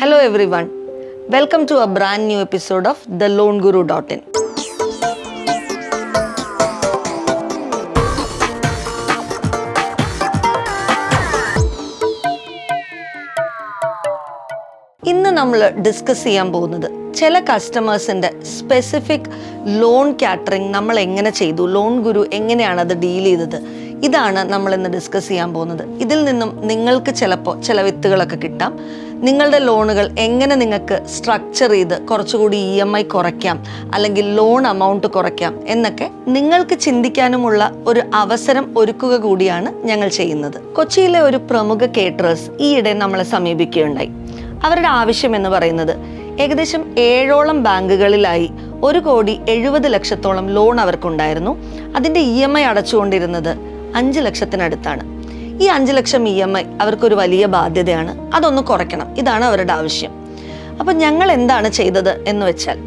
Hello a brand new episode of the loan Guru dot in ഇന്ന് നമ്മൾ discuss ചെയ്യാൻ പോകുന്നത് ചില കസ്റ്റമേഴ്സിന്റെ സ്പെസിഫിക് ലോൺ കാറ്ററിംഗ് നമ്മൾ എങ്ങനെ ചെയ്തു? ലോൺ ഗുരു എങ്ങനെയാണ് അത് ഡീൽ ചെയ്തത്? ഇതാണ് നമ്മൾ ഇന്ന് ഡിസ്കസ് ചെയ്യാൻ പോകുന്നത്. ഇതിൽ നിന്നും നിങ്ങൾക്ക് ചിലപ്പോൾ ചില വിത്തുകളൊക്കെ കിട്ടാം. നിങ്ങളുടെ ലോണുകൾ എങ്ങനെ നിങ്ങൾക്ക് സ്ട്രക്ചർ ചെയ്ത് കുറച്ചുകൂടി ഇ എം ഐ കുറയ്ക്കാം അല്ലെങ്കിൽ ലോൺ അമൗണ്ട് കുറയ്ക്കാം എന്നൊക്കെ നിങ്ങൾക്ക് ചിന്തിക്കാനുമുള്ള ഒരു അവസരം ഒരുക്കുക കൂടിയാണ് ഞങ്ങൾ ചെയ്യുന്നത്. കൊച്ചിയിലെ ഒരു പ്രമുഖ കേറ്ററേഴ്സ് ഈയിടെ നമ്മളെ സമീപിക്കുകയുണ്ടായി. അവരുടെ ആവശ്യം എന്ന് പറയുന്നത് ഏകദേശം ഏഴോളം ബാങ്കുകളിലായി ഒരു കോടി എഴുപത് ലക്ഷത്തോളം ലോൺ അവർക്കുണ്ടായിരുന്നു. അതിന്റെ ഇ എം ഐ അടച്ചുകൊണ്ടിരുന്നത് അഞ്ച് ലക്ഷത്തിനടുത്താണ്. ഈ അഞ്ച് ലക്ഷം ഇ എം ഐ അവർക്കൊരു വലിയ ബാധ്യതയാണ്. അതൊന്ന് കുറയ്ക്കണം. ഇതാണ് അവരുടെ ആവശ്യം. അപ്പം ഞങ്ങൾ എന്താണ് ചെയ്തത് എന്ന് വെച്ചാൽ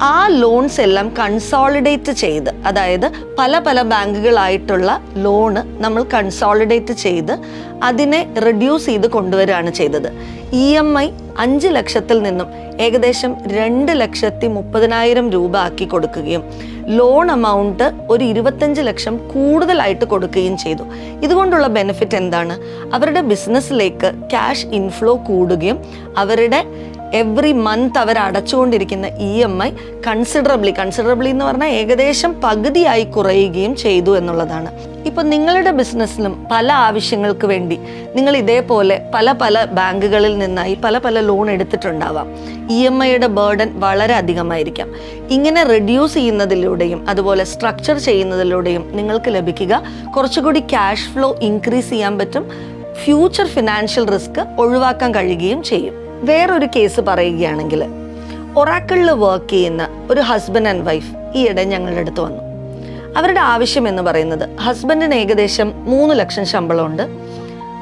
ആ ലോൺസ് എല്ലാം കൺസോളിഡേറ്റ് ചെയ്ത് അതായത് പല പല ബാങ്കുകളായിട്ടുള്ള ലോണ് നമ്മൾ കൺസോളിഡേറ്റ് ചെയ്ത് അതിനെ റെഡ്യൂസ് ചെയ്ത് കൊണ്ടുവരികയാണ് ചെയ്തത്. ഇ എം ഐ അഞ്ച് ലക്ഷത്തിൽ നിന്നും ഏകദേശം രണ്ട് ലക്ഷത്തി മുപ്പതിനായിരം രൂപ ആക്കി കൊടുക്കുകയും ലോൺ എമൗണ്ട് ഒരു ഇരുപത്തഞ്ച് ലക്ഷം കൂടുതലായിട്ട് കൊടുക്കുകയും ചെയ്തു. ഇതുകൊണ്ടുള്ള ബെനിഫിറ്റ് എന്താണ്? അവരുടെ ബിസിനസ്സിലേക്ക് ക്യാഷ് ഇൻഫ്ലോ കൂടുകയും അവരുടെ എവറി മന്ത് അവർ അടച്ചുകൊണ്ടിരിക്കുന്ന E M I considerably considerably എന്ന് പറഞ്ഞാൽ ഏകദേശം പകുതിയായി കുറയുകയും ചെയ്തു എന്നുള്ളതാണ്. ഇപ്പൊ നിങ്ങളുടെ ബിസിനസ്സിലും പല ആവശ്യങ്ങൾക്ക് വേണ്ടി നിങ്ങൾ ഇതേപോലെ പല പല ബാങ്കുകളിൽ നിന്നായി പല പല ലോൺ എടുത്തിട്ടുണ്ടാവാം. ഇ എം ഐയുടെ ബേർഡൻ വളരെ അധികമായിരിക്കാം. ഇങ്ങനെ റെഡ്യൂസ് ചെയ്യുന്നതിലൂടെയും അതുപോലെ സ്ട്രക്ചർ ചെയ്യുന്നതിലൂടെയും നിങ്ങൾക്ക് ലഭിക്കുക. കുറച്ചുകൂടി ക്യാഷ് ഫ്ലോ ഇൻക്രീസ് ചെയ്യാൻ പറ്റും. ഫ്യൂച്ചർ ഫിനാൻഷ്യൽ റിസ്ക് ഒഴിവാക്കാൻ കഴിയുകയും ചെയ്യും. വേറൊരു കേസ് പറയുകയാണെങ്കിൽ ഒറാക്കിളിൽ വർക്ക് ചെയ്യുന്ന ഒരു ഹസ്ബൻഡ് ആൻഡ് വൈഫ് ഈയിടെ ഞങ്ങളുടെ അടുത്ത് വന്നു. അവരുടെ ആവശ്യം എന്ന് പറയുന്നത് ഹസ്ബൻഡിന് ഏകദേശം മൂന്ന് ലക്ഷം ശമ്പളമുണ്ട്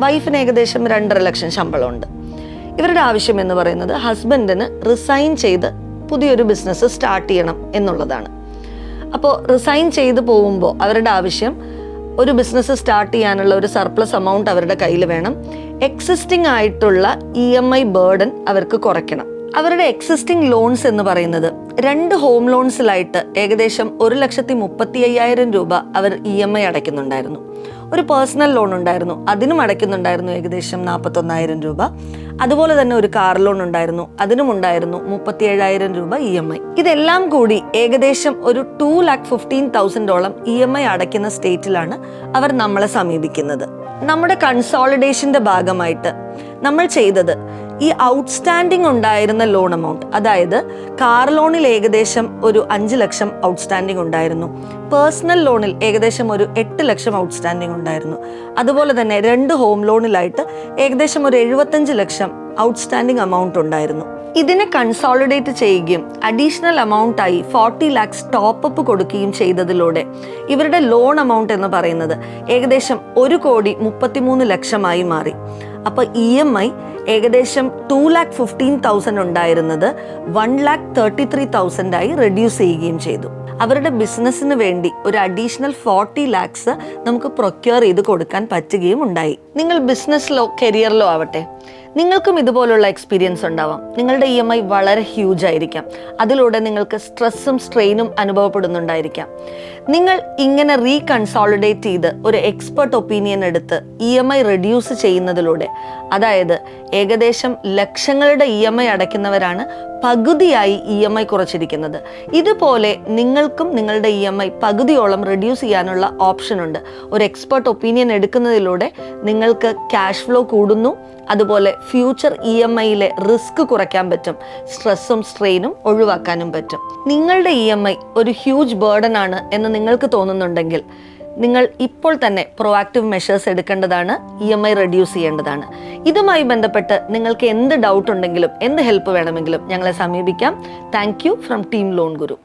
വൈഫിന് ഏകദേശം രണ്ടര ലക്ഷം ശമ്പളമുണ്ട്. ഇവരുടെ ആവശ്യം എന്ന് പറയുന്നത് ഹസ്ബൻഡിന് റിസൈൻ ചെയ്ത് പുതിയൊരു ബിസിനസ് സ്റ്റാർട്ട് ചെയ്യണം എന്നുള്ളതാണ്. അപ്പോൾ റിസൈൻ ചെയ്ത് പോകുമ്പോൾ അവരുടെ ആവശ്യം ഒരു ബിസിനസ് സ്റ്റാർട്ട് ചെയ്യാനുള്ള ഒരു സർപ്ലസ് എമൗണ്ട് അവരുടെ കയ്യിൽ വേണം. എക്സിസ്റ്റിംഗ് ആയിട്ടുള്ള ഇ എം ഐ ബേർഡൻ അവർക്ക് കുറയ്ക്കണം. അവരുടെ എക്സിസ്റ്റിംഗ് ലോൺസ് എന്ന് പറയുന്നത് രണ്ട് ഹോം ലോൺസിലായിട്ട് ഏകദേശം ഒരു ലക്ഷത്തി മുപ്പത്തി അയ്യായിരം രൂപ അവർ ഇ എം ഐ അടയ്ക്കുന്നുണ്ടായിരുന്നു. ഒരു പേഴ്സണൽ ലോൺ ഉണ്ടായിരുന്നു. അതിനും അടയ്ക്കുന്നുണ്ടായിരുന്നു ഏകദേശം നാൽപ്പത്തൊന്നായിരം രൂപ. അതുപോലെ തന്നെ ഒരു കാർ ലോൺ ഉണ്ടായിരുന്നു. അതിനും ഉണ്ടായിരുന്നു മുപ്പത്തി ഏഴായിരം രൂപ ഇ എം ഐ. ഇതെല്ലാം കൂടി ഏകദേശം ഒരു ടു ലാക്ക് ഫിഫ്റ്റീൻ തൗസൻഡോളം ഇ എം ഐ അടയ്ക്കുന്ന സ്റ്റേറ്റിലാണ് അവർ നമ്മളെ സമീപിക്കുന്നത്. നമ്മുടെ കൺസോളിഡേഷന്റെ ഭാഗമായിട്ട് നമ്മൾ ചെയ്തത് ഈ ഔട്ട്സ്റ്റാൻഡിംഗ് ഉണ്ടായിരുന്ന ലോൺ എമൗണ്ട് അതായത് കാർ ലോണിൽ ഏകദേശം ഒരു അഞ്ച് ലക്ഷം ഔട്ട്സ്റ്റാൻഡിംഗ് ഉണ്ടായിരുന്നു. പേഴ്സണൽ ലോണിൽ ഏകദേശം ഒരു എട്ട് ലക്ഷം ഔട്ട്സ്റ്റാൻഡിംഗ് ഉണ്ടായിരുന്നു. അതുപോലെ തന്നെ രണ്ട് ഹോം ലോണിലായിട്ട് ഏകദേശം ഒരു എഴുപത്തഞ്ച് ലക്ഷം ഔട്ട്സ്റ്റാൻഡിംഗ് എമൗണ്ട് ഉണ്ടായിരുന്നു. ഇതിനെ കൺസോളിഡേറ്റ് ചെയ്യുകയും അഡീഷണൽ എമൗണ്ട് ആയി ഫോർട്ടി ലാക്സ് ടോപ്പ് അപ്പ് കൊടുക്കുകയും ചെയ്തതിലൂടെ ഇവരുടെ ലോൺ എമൗണ്ട് എന്ന് പറയുന്നത് ഏകദേശം ഒരു കോടി മുപ്പത്തിമൂന്ന് ലക്ഷമായി മാറി. അപ്പോൾ ഇ എം ഐ ഏകദേശം ടു ലാക്ക് ഫിഫ്റ്റീൻ തൗസൻഡ് ഉണ്ടായിരുന്നത് one lakh thirty three thousand ആയി റെഡ്യൂസ് ചെയ്യുകയും ചെയ്തു. അവരുടെ ബിസിനസ്സിന് വേണ്ടി ഒരു അഡീഷണൽ ഫോർട്ടി ലാക്സ് നമുക്ക് പ്രൊക്യൂർ ചെയ്ത് കൊടുക്കാൻ പറ്റുകയും ഉണ്ടായി. നിങ്ങൾ ബിസിനസ്സിലോ കരിയറിലോ ആവട്ടെ നിങ്ങൾക്കും ഇതുപോലുള്ള എക്സ്പീരിയൻസ് ഉണ്ടാവാം. നിങ്ങളുടെ ഇ എം ഐ വളരെ ഹ്യൂജ് ആയിരിക്കാം. അതിലൂടെ നിങ്ങൾക്ക് സ്ട്രെസ്സും സ്ട്രെയിനും അനുഭവപ്പെടുന്നുണ്ടായിരിക്കാം. നിങ്ങൾ ഇങ്ങനെ റീകൺസോളിഡേറ്റ് ചെയ്ത് ഒരു എക്സ്പെർട്ട് ഒപ്പീനിയൻ എടുത്ത് ഇ എം ഐ റെഡ്യൂസ് ചെയ്യുന്നതിലൂടെ അതായത് ഏകദേശം ലക്ഷങ്ങളുടെ ഇ എം ഐ അടയ്ക്കുന്നവരാണ് പകുതിയായി ഇ എം ഐ കുറച്ചിരിക്കുന്നത്. ഇതുപോലെ നിങ്ങൾക്കും നിങ്ങളുടെ ഇ എം ഐ പകുതിയോളം റെഡ്യൂസ് ചെയ്യാനുള്ള ഓപ്ഷൻ ഉണ്ട്. ഒരു എക്സ്പെർട്ട് ഒപ്പീനിയൻ എടുക്കുന്നതിലൂടെ നിങ്ങൾക്ക് ക്യാഷ് ഫ്ലോ കൂടുന്നു. അതുപോലെ ഫ്യൂച്ചർ ഇ എം ഐയിലെ റിസ്ക് കുറയ്ക്കാൻ പറ്റും. സ്ട്രെസ്സും സ്ട്രെയിനും ഒഴിവാക്കാനും പറ്റും. നിങ്ങളുടെ ഇ എം ഐ ഒരു ഹ്യൂജ് ബേർഡൻ ആണ് എന്ന് നിങ്ങൾക്ക് തോന്നുന്നുണ്ടെങ്കിൽ നിങ്ങൾ ഇപ്പോൾ തന്നെ പ്രൊആക്റ്റീവ് മെഷേഴ്സ് എടുക്കേണ്ടതാണ് ഇ എം ഐ റെഡ്യൂസ് ചെയ്യേണ്ടതാണ്. ഇതുമായി ബന്ധപ്പെട്ട് നിങ്ങൾക്ക് എന്ത് ഡൗട്ട് ഉണ്ടെങ്കിലും എന്ത് ഹെൽപ്പ് വേണമെങ്കിലും ഞങ്ങളെ സമീപിക്കാം. Thank from team loan Guru